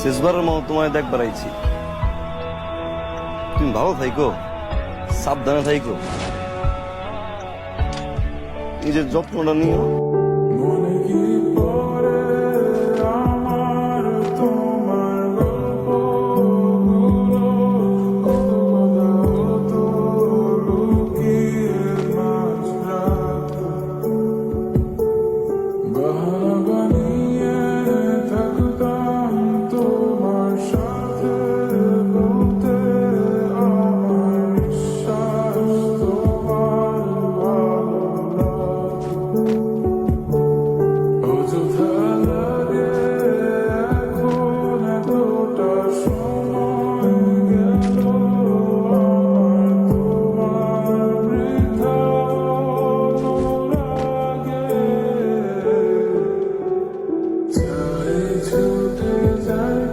শেষবারের মতো তোমায় দেখবার আইছি তুমি ভালো থাইকো সাবধানে থাইকো। নিজের যত্নটা নিও। Oh to desire.